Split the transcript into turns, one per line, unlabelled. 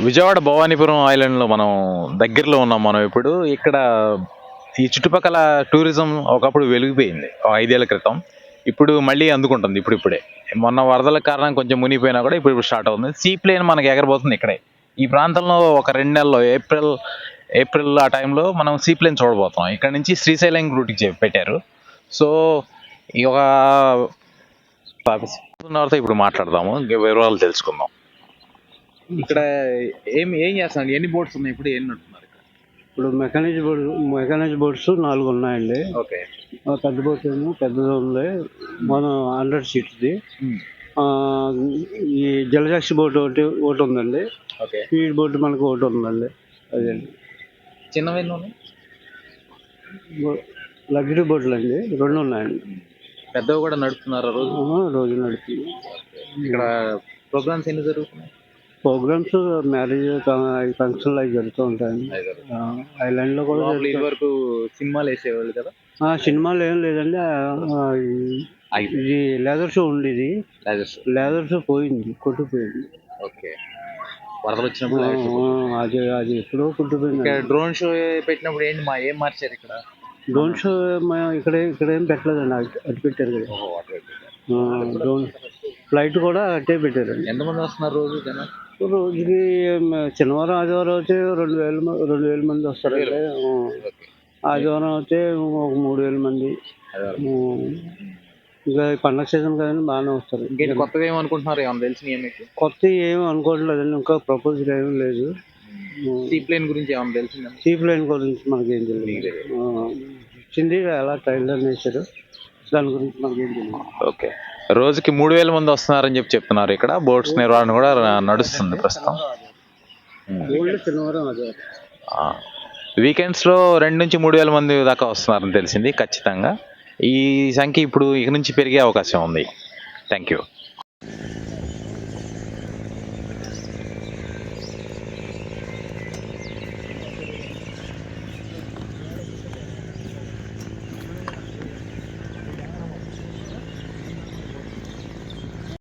విజయవాడ భవానీపురం ఐలాండ్లో మనం దగ్గరలో ఉన్నాం మనం ఇప్పుడు. ఇక్కడ ఈ చుట్టుపక్కల టూరిజం ఒకప్పుడు వెలిగిపోయింది. ఐదేళ్ళ క్రితం. ఇప్పుడు మళ్ళీ అందుకుంటుంది ఇప్పుడు ఇప్పుడే. మొన్న వరదల కారణం కొంచెం మునిగిపోయినా కూడా ఇప్పుడు ఇప్పుడు స్టార్ట్ అవుతుంది. సీ ప్లేన్ మనకి ఎగరబోతుంది ఇక్కడే. ఈ ప్రాంతంలో ఒక రెండు నెలల్లో ఏప్రిల్ ఏప్రిల్ ఆ టైంలో మనం సీ ప్లేన్ చూడబోతాం ఇక్కడ నుంచి శ్రీశైలం రూట్కి చెప్పి పెట్టారు. సో ఈ ఒక ఇప్పుడు మాట్లాడదాము. ఇంకా వివరాలు తెలుసుకుందాం. ఇక్కడ ఏం ఏం చేస్తున్నాడు? ఎన్ని బోట్స్ ఉన్నాయి? ఇప్పుడు ఎన్ని ఇక్కడ?
ఇప్పుడు మెకానిజ్ బోర్డు మెకానిజ్ బోట్స్ నాలుగు ఉన్నాయండి.
ఓకే.
పెద్ద బోట్ ఏమో పెద్దది ఉంది. మన హండ్రెడ్ సీట్స్ది. ఆ, ఈ జలసాక్షి బోట్ ఒకటి ఒకటి ఉందండి.
ఓకే.
స్పీడ్ బోట్ మనకు ఒకటి ఉందండి. అదే
చిన్నవి
లగ్జరీ బోట్లు అండి. రెండు ఉన్నాయండి.
పెద్దవి కూడా నడుపుతున్నారు రోజు?
రోజు నడుపుతుంది
ఇక్కడ ప్రోగ్రామ్స్ ఎన్ని జరుగుతున్నాయి?
ప్రోగ్రామ్స్ మ్యారేజ్ ఫంక్షన్లు అవి జరుగుతూ ఉంటాయండి. ఐలాండ్లో కూడా
ఇది. వరకు సినిమాలు వేసేవాళ్ళు కదా?
సినిమాలు ఏం లేదండి. ఇది లేదర్ షో ఉండేది.
రాజేష్
లేదర్ షో పోయింది కొట్టుకుపోయింది.
ఓకే. వరదలు వచ్చినప్పుడు
అది అది ఎప్పుడో కొట్టుకుపోయింది
డ్రోన్ షో పెట్టినప్పుడు ఏంటి మా ఏం మార్చారు ఇక్కడ?
డ్రోన్ షో ఇక్కడ ఇక్కడ ఏం పెట్టలేదండి. అటు పెట్టారు కదా. డ్రోన్ ఫ్లైట్ కూడా అట్టే పెట్టారండి.
ఎంతమంది వస్తున్నారు రోజు జనం?
రోజుకి ఏం, శనివారం ఆదివారం అయితే రెండు వేల రెండు వేల మంది
ఓకే.
ఆదివారం అయితే ఒక మూడు వేల మంది. ఇంకా పండగ సీజన్ కదండి బాగానే వస్తారు.
ఇంకేంటి కొత్తగా ఏమనుకుంటున్నారు ఏమన్నా తెలిసిన మీకు?
కొత్త ఏం అనుకోవట్లేదండి ఇంకా ప్రపోజల్ ఏమీ లేదు.
సీ ప్లేన్ గురించి ఏమన్నా తెలిసిందా?
సీప్ లైన్ గురించి మనకేం తెలియదు. ఆ, ఇచ్చింది ఎలా ట్రైలర్ వేసారు దాని గురించి మనకేం తెలియదు.
ఓకే. రోజుకి మూడు వేల మంది వస్తున్నారని చెప్పి చెప్తున్నారు ఇక్కడ. బోట్స్ నిర్వహణ కూడా నడుస్తుంది ప్రస్తుతం.
ఓల్డ్ శనివారం అదే.
వీకెండ్స్లో రెండు నుంచి మూడు వేల మంది దాకా వస్తున్నారని తెలిసింది ఖచ్చితంగా. ఈ సంఖ్య ఇప్పుడు ఇక నుంచి పెరిగే అవకాశం ఉంది. Thank you.